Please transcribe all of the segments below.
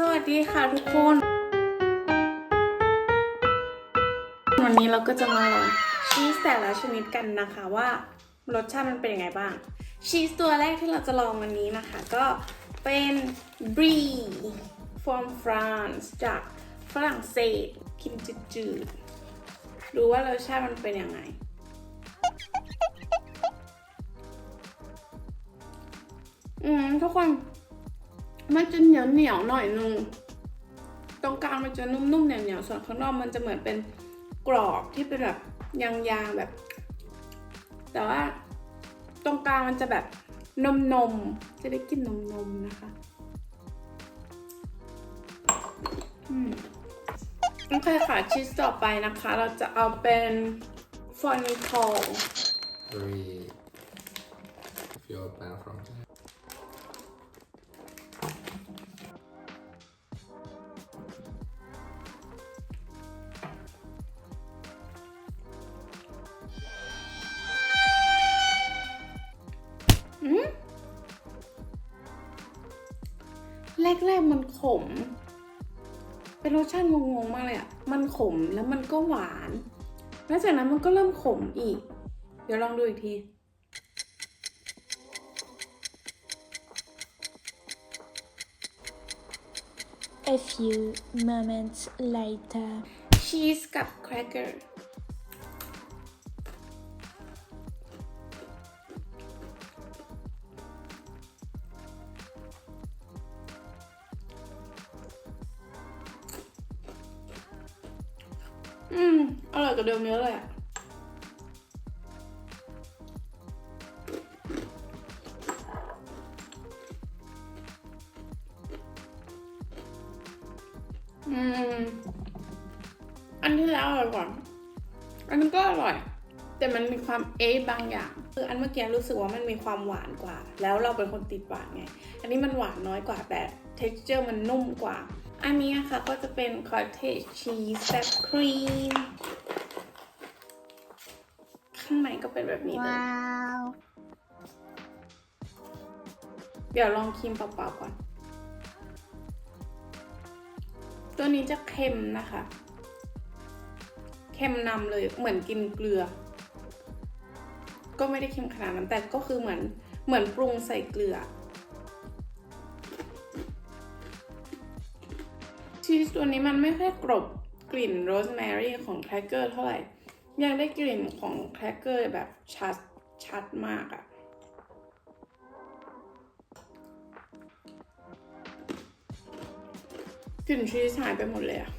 สวัสดีค่ะทุกคน วันนี้เราก็จะมาลองชีสแต่ละชนิดกันนะคะว่ารสชาติมันเป็นยังไงบ้าง ชีสตัวแรกที่เราจะลองวันนี้นะคะ ก็เป็น Brie from France จากฝรั่งเศสกินจืดๆดูว่ารสชาติมันเป็นยังไงอืมทุกคน มันจะเหนียวเหนียวๆหน่อยนึงตรงกลางมันจะนุ่มๆเหนียวเหนียวๆส่วนข้างนอกมันจะเหมือนเป็นกรอบที่เป็นแบบยางๆแบบ แต่ว่าตรงกลางมันจะแบบนมนมๆจะได้กินนมนมๆนะคะอืมโอเคค่ะชีสต่อไปนะคะ เราจะเอาเป็นฟอนิคอล แรกๆมันขม เป็นรสชาติงงๆมากเลยอะมันขมแล้วมันก็หวาน แล้วจากนั้นมันก็เริ่มขมอีก เดี๋ยวลองดูอีกที A few moments later. ชีสกับแอืม อร่อยกว่าเดิมเยอะเลยอะอืม อันที่แล้วอร่อยกว่า อันนี้ก็อร่อย แต่มันมีความเอ๊ะบางอย่าง คืออันเมื่อกี้รู้สึกว่ามันมีความหวานกว่า แล้วเราเป็นคนติดหวานไง อันนี้มันหวานน้อยกว่าแต่ texture มันนุ่มกว่า อันนี้นะคะก็จะเป็น cottage cheese แบบครีม ข้างในก็เป็นแบบนี้เลย Wow. เดี๋ยวลองครีมเปล่าๆก่อน ตัวนี้จะเค็มนะคะ เค็มนำเลยเหมือนกินเกลือ ก็ไม่ได้เค็มขนาดนั้นแต่ก็คือเหมือนเหมือนปรุงใส่เกลือ ชีสตัวนี้มันไม่ค่อยกรบกลิ่นโรสแมรี่ของแครกเกอร์เท่าไหร่ ยังได้กลิ่นของแครกเกอร์แบบชัดชัดมากอะกลิ่นชีสหายไปหมดเลยอะ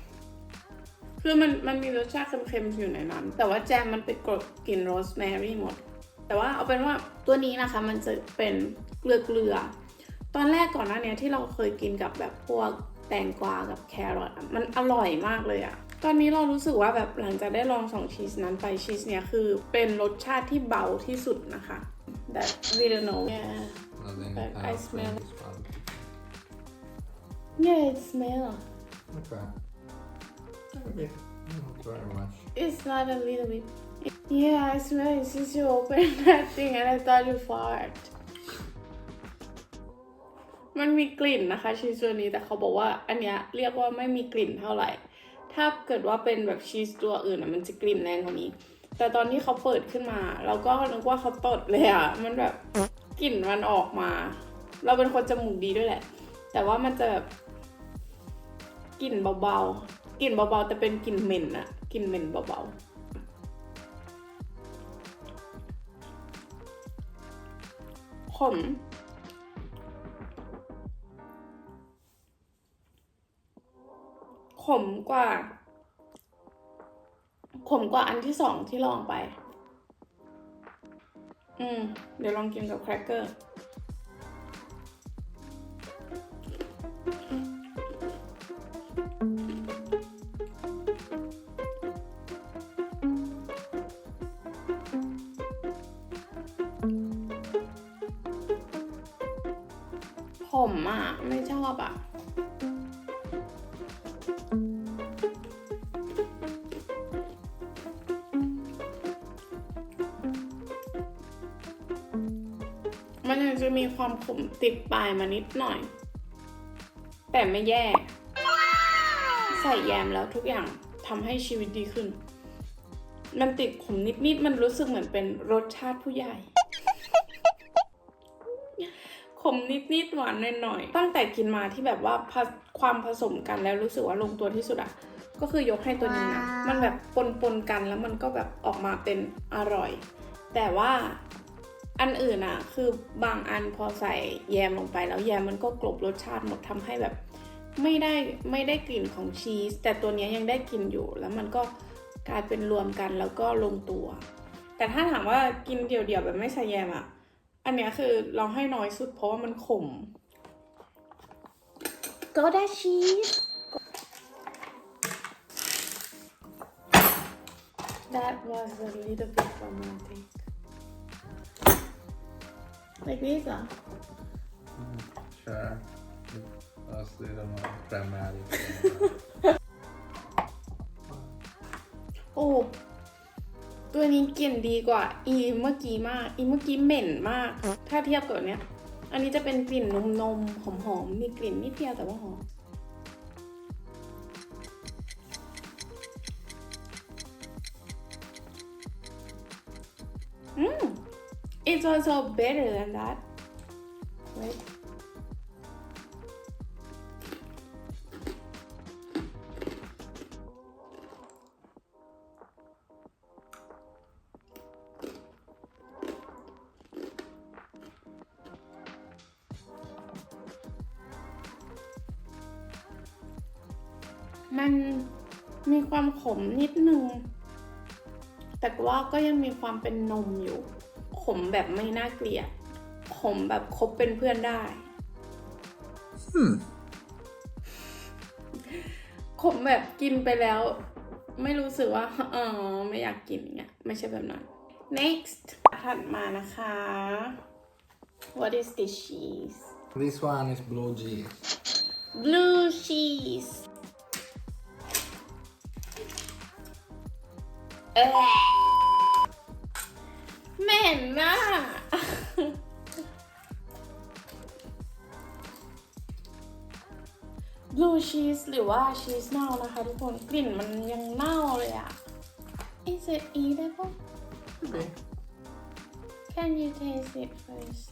คือมันมันมีรสชาติเค็มๆอยู่ในนั้น แต่ว่าแจมมันไปกลบกลิ่นโรสแมรี่หมด แต่ว่าเอาเป็นว่าตัวนี้นะคะมันจะเป็นเกลือเกลือๆตอนแรกก่อนหน้านี้ที่เราเคยกินกับแบบพวก แตงกวากับแครอทอะมันอร่อยมากเลยอะตอนนี้เรารู้สึกว่าแบบหลังจากได้ลองสองชีสนั้นไปชีสเนี้ยคือเป็นรสชาติที่เบาที่สุดนะคะ that we don't know yeah Nothing But I else from smell- this one. yeah it smell Okay. A bit. Not very much. It's not a little bit. Yeah, I smell it since you opened that thing and I thought you fart. มันมีกลิ่นนะคะชีสตัวนี้แต่เขาบอกว่าอันเนี้ยเรียกว่าไม่มีกลิ่นเท่าไหร่ ถ้าเกิดว่าเป็นแบบชีสตัวอื่นอะมันจะกลิ่นแรงกว่านี้ แต่ตอนที่เขาเปิดขึ้นมาเราก็นึกว่าเขาตดเลยอะมันแบบกลิ่นมันออกมา เราเป็นคนจมูกดีด้วยแหละ แต่ว่ามันจะแบบกลิ่นเบาๆกลิ่นเบาๆแต่เป็นกลิ่นเหม็นอะกลิ่นเหม็นเบาๆขม ขมกว่า ขมกว่าอันที่สองที่ลองไป อืม เดี๋ยวลองกินกับแครกเกอร์ผมอะ ไม่ชอบอะ มันจะมีความขมติดปลายมานิดหน่อย แต่ไม่แย่ ใส่แยมแล้วทุกอย่างทำให้ชีวิตดีขึ้น มันติดขมนิดๆ มันรู้สึกเหมือนเป็นรสชาติผู้ใหญ่ ขมนิดๆ หวานหน่อยๆ ตั้งแต่กินมาที่แบบว่าความผสมกันแล้วรู้สึกว่าลงตัวที่สุดอะก็คือยกให้ตัวนี้นะ มันแบบปนๆกันแล้วมันก็แบบออกมาเป็นอร่อย แต่ว่า อันอื่นอะคือบางอันพอใส่แยมลงไปแล้วแยมมันก็กลบรสชาติหมดทำให้แบบ ไม่ได้ไม่ได้กลิ่นของชีส แต่ตัวเนี้ยยังได้กลิ่นอยู่แล้วมันก็กลายเป็นรวมกันแล้วก็ลงตัว แต่ถ้าถามว่ากินเดี่ยวๆแบบไม่ใส่แยมอะอันเนี้ยคือเราให้น้อยสุดเพราะว่ามันขม Gouda cheese. That was a little bit romantic like this เหรอ Sure. It was a little more dramatic. โอ้ตัวนี้กลิ่นดีกว่า อีเมื่อกี้มาก อีเมื่อกี้เหม็นมาก ถ้าเทียบกับเนี้ย อันนี้จะเป็นกลิ่นนมนมๆหอมหอมๆมีกลิ่นนิดเดียวแต่ว่าหอม อืม it's also better than that right มันมีความขมนิดนึง แต่ว่าก็ยังมีความเป็นนมอยู่ ขมแบบไม่น่าเกลียดขมแบบคบเป็นเพื่อนได้ Hmm. ขมแบบกินไปแล้ว ไม่รู้สึกว่าเออไม่อยากกินอย่างเงี้ยไม่ใช่แบบนั้น next ถัดมานะคะ what is this cheese This one is blue cheese. blue cheese เอ้ย เหม็นน่ะ blue cheese หรือว่าชีสเน่านะคะทุกคนกลิ่นมันยังเน่าเลยอะ Is it edible Okay. Can you taste it first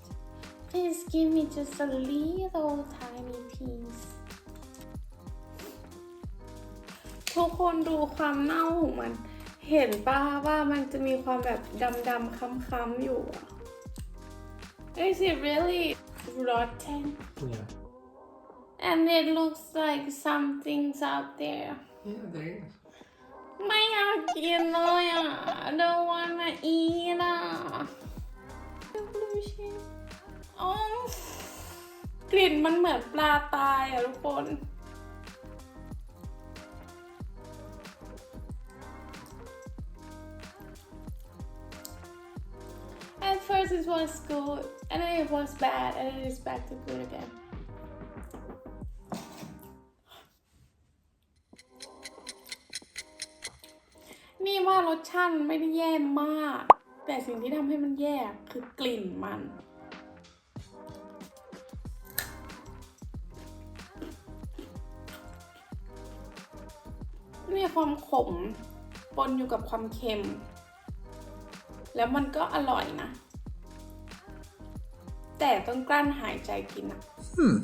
Please give me just a little tiny piece ทุกคนดูความเน่าของมัน เห็นป้าว่ามันจะมีความแบบดำๆค้ำๆอยู่อะ Is it really rotten Yeah. and it looks like something's out there Yeah, there is. ไม่อยากกินเลยอะ I don't wanna eat อะ Blue cheese อ๋อกลิ่นมันเหมือนปลาตายอะทุกคน first it was good, and then it was bad, and then it's back to good again. นี่ว่ารสชาติมันไม่ได้แย่มาก แต่สิ่งที่ทำให้มันแย่คือกลิ่นมัน มีความขมปนอยู่กับความเค็ม แล้วมันก็อร่อยนะ แต่ต้องกลั้นหายใจกินอะ Hmm.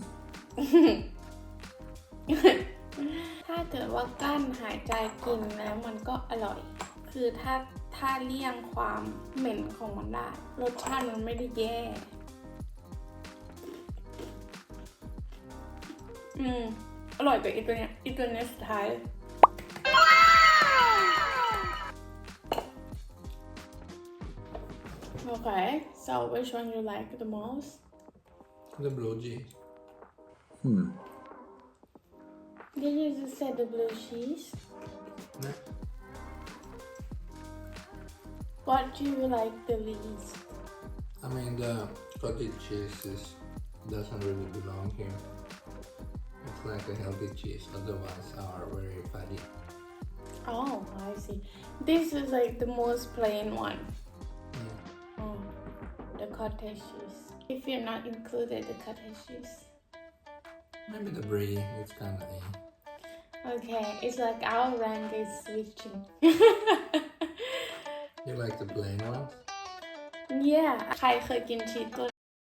ถ้าเกิดว่ากลั้นหายใจกินแล้วมันก็อร่อย คือถ้าถ้าเลี่ยงความเหม็นของมันได้ รสชาติมันไม่ได้แย่ อืม อร่อยกว่าอีตัวเนี้ยอีตัวเนี้ยสุดท้าย Okay, so which one you like the most? The blue cheese. Hmm. Did you just say the blue cheese? Yeah. What do you like the least? I mean, the cottage cheese is, doesn't really belong here. It's like a healthy cheese, other ones are very fatty. Oh, I see. This is like the most plain one Yeah. Oh, the cottage cheese. If you're not included the cottage cheese. Maybe the brie, it's kind of a. Okay it's like our rank is switching You like the plain ones? yeah ใครเคยกินชีสตัว